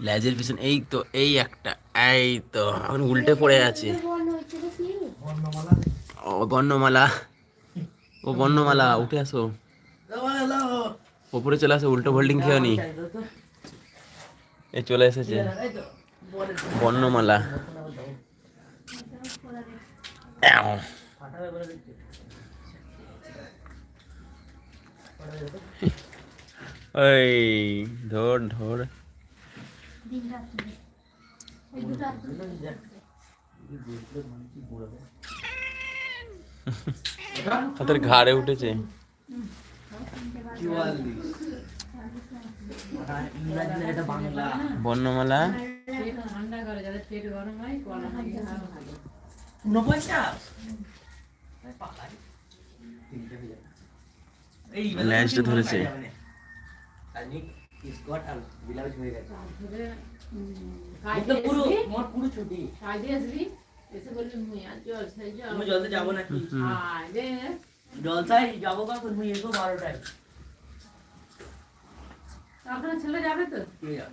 ল্যাজের পিছনে এই তো, এই একটা, এই তো, এখন উল্টে পড়ে আছে। ও, বর্ণমালা। ও, বর্ণমালা, উঠে আসো। ওপরে চলে আসো, উল্টো হোল্ডিং খেয়ে নি। এই চলে এসেছে। বর্ণমালা। ধর ধর। তাদের ঘাড়ে উঠেছে। বর্ণমালা। ঠান্ডা করে হয় আরও কাজে আসবি এসে বলবি মুই আর জল খাই যাও জলদি যাব নাকি? আয় রে জলসাই যাব কখন? মুই এসো বারোটায়। আপনার ছেলে যাবে তো? কে যাবে?